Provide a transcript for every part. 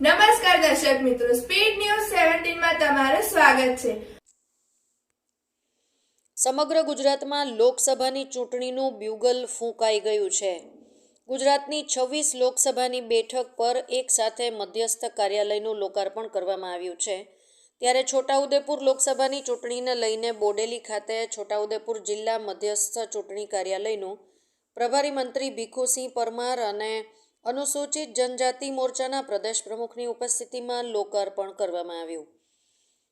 નમસ્કાર દર્શક મિત્રો સ્પીડ ન્યૂઝ સેવન્ટીનમાં તમારું સ્વાગત છે. સમગ્ર ગુજરાતમાં લોકસભાની ચૂંટણીનું બ્યુગલ ફૂંકાઈ ગયું છે. ગુજરાતની છવ્વીસ લોકસભાની બેઠક પર એક સાથે મધ્યસ્થ કાર્યાલયનું લોકાર્પણ કરવામાં આવ્યું છે. ત્યારે છોટાઉદેપુર લોકસભાની ચૂંટણીને લઈને બોડેલી ખાતે છોટાઉદેપુર જિલ્લા મધ્યસ્થ ચૂંટણી કાર્યાલયનું પ્રભારી મંત્રી ભીખુસિંહ પરમાર અને અનુસૂચિત જનજાતિ મોરચાના પ્રદેશ પ્રમુખની ઉપસ્થિતિમાં લોકાર્પણ કરવામાં આવ્યું.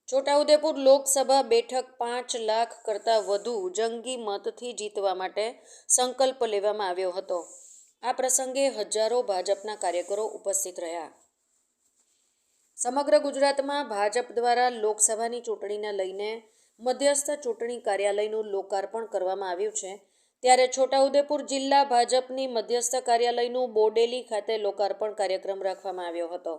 છોટાઉદેપુર લોકસભા બેઠક પાંચ લાખ કરતાં વધુ જંગી મતથી જીતવા માટે સંકલ્પ લેવામાં આવ્યો હતો. આ પ્રસંગે હજારો ભાજપના કાર્યકરો ઉપસ્થિત રહ્યા. સમગ્ર ગુજરાતમાં ભાજપ દ્વારા લોકસભાની ચૂંટણીને લઈને મધ્યસ્થ ચૂંટણી કાર્યાલયનું લોકાર્પણ કરવામાં આવ્યું છે. ત્યારે છોટાઉદેપુર જિલ્લા ભાજપની મધ્યસ્થ કાર્યાલયનું બોડેલી ખાતે લોકાર્પણ કાર્યક્રમ રાખવામાં આવ્યો હતો.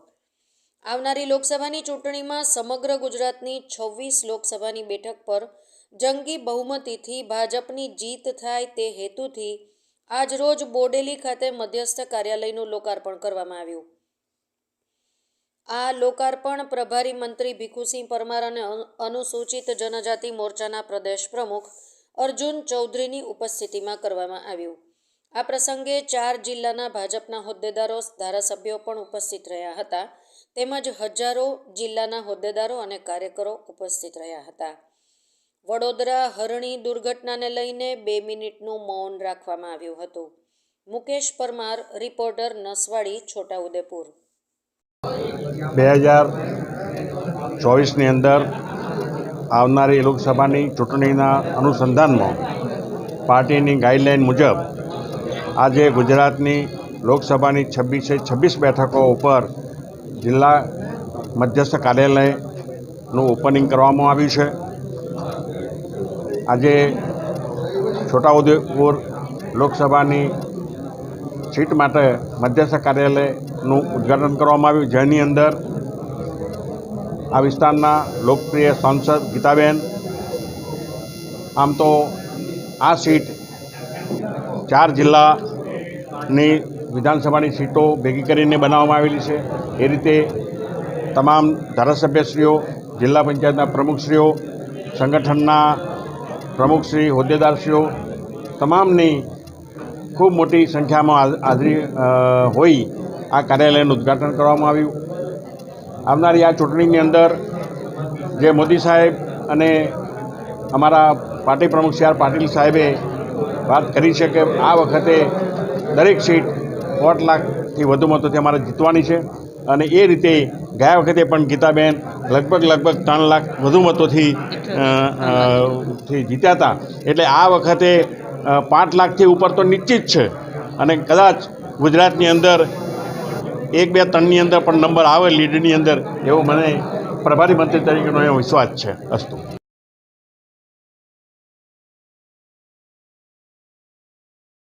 આવનારી લોકસભાની ચૂંટણીમાં સમગ્ર ગુજરાતની છવ્વીસ લોકસભાની બેઠક પર જંગી બહુમતીથી ભાજપની જીત થાય તે હેતુથી આજરોજ બોડેલી ખાતે મધ્યસ્થ કાર્યાલયનું લોકાર્પણ કરવામાં આવ્યું. આ લોકાર્પણ પ્રભારી મંત્રી ભીખુસિંહ પરમાર અને અનુસૂચિત જનજાતિ મોરચાના પ્રદેશ પ્રમુખ અર્જુન ચૌધરીની ઉપસ્થિતિમાં કરવામાં આવ્યું. આ પ્રસંગે ચાર જિલ્લાના ભાજપના હોદ્દેદારો, ધારાસભ્યો પણ ઉપસ્થિત રહ્યા હતા. તેમજ હજારો જિલ્લાના હોદ્દેદારો અને કાર્યકરો ઉપસ્થિત રહ્યા હતા. વડોદરા હરણી દુર્ઘટનાને લઈને બે મિનિટનું મૌન રાખવામાં આવ્યું હતું. મુકેશ પરમાર, રિપોર્ટર નસવાડી, છોટાઉદેપુર. બે હજાર ચોવીસની અંદર આવનારી લોકસભાની ચૂંટણીના અનુસંધાનમાં પાર્ટીની ગાઈડલાઈન મુજબ આજે ગુજરાતની લોકસભાની છવ્વીસે છવ્વીસ બેઠકો ઉપર જિલ્લા મધ્યસ્થ કાર્યાલયનું ઓપનિંગ કરવામાં આવ્યું છે. આજે છોટાઉદેપુર લોકસભાની સીટ માટે મધ્યસ્થ કાર્યાલયનું ઉદ્ઘાટન કરવામાં આવ્યું. જેની અંદર આ વિસ્તારના લોકપ્રિય સાંસદ ગીતાબેન, આમ તો આ સીટ ચાર જિલ્લાની વિધાનસભાની સીટો ભેગી કરીને બનાવવામાં આવેલી છે. એ રીતે તમામ ધારાસભ્યશ્રીઓ, જિલ્લા પંચાયતના પ્રમુખશ્રીઓ, સંગઠનના પ્રમુખશ્રી, હોદ્દેદારશ્રીઓ, તમામની ખૂબ મોટી સંખ્યામાં હાજ- હાજરી હોઈ આ કાર્યાલયનું ઉદ્ઘાટન કરવામાં આવ્યું. આવનારી આ ચૂંટણીની અંદર જે મોદી સાહેબ અને અમારા પાર્ટી પ્રમુખ સી આર પાટીલ સાહેબે વાત કરી છે કે આ વખતે દરેક સીટ દોઢ લાખથી વધુ મતોથી અમારે જીતવાની છે. અને એ રીતે ગયા વખતે પણ ગીતાબેન લગભગ લગભગ ત્રણ લાખ વધુ મતોથી થી જીત્યા હતા. એટલે આ વખતે પાંચ લાખથી ઉપર તો નિશ્ચિત છે. અને કદાચ ગુજરાતની અંદર એક બે ત્રણની અંદર પણ નંબર આવે, લીડની અંદર. એવો મને પ્રભારી મંત્રી તરીકેનો એવો વિશ્વાસ છે અસ્તુ.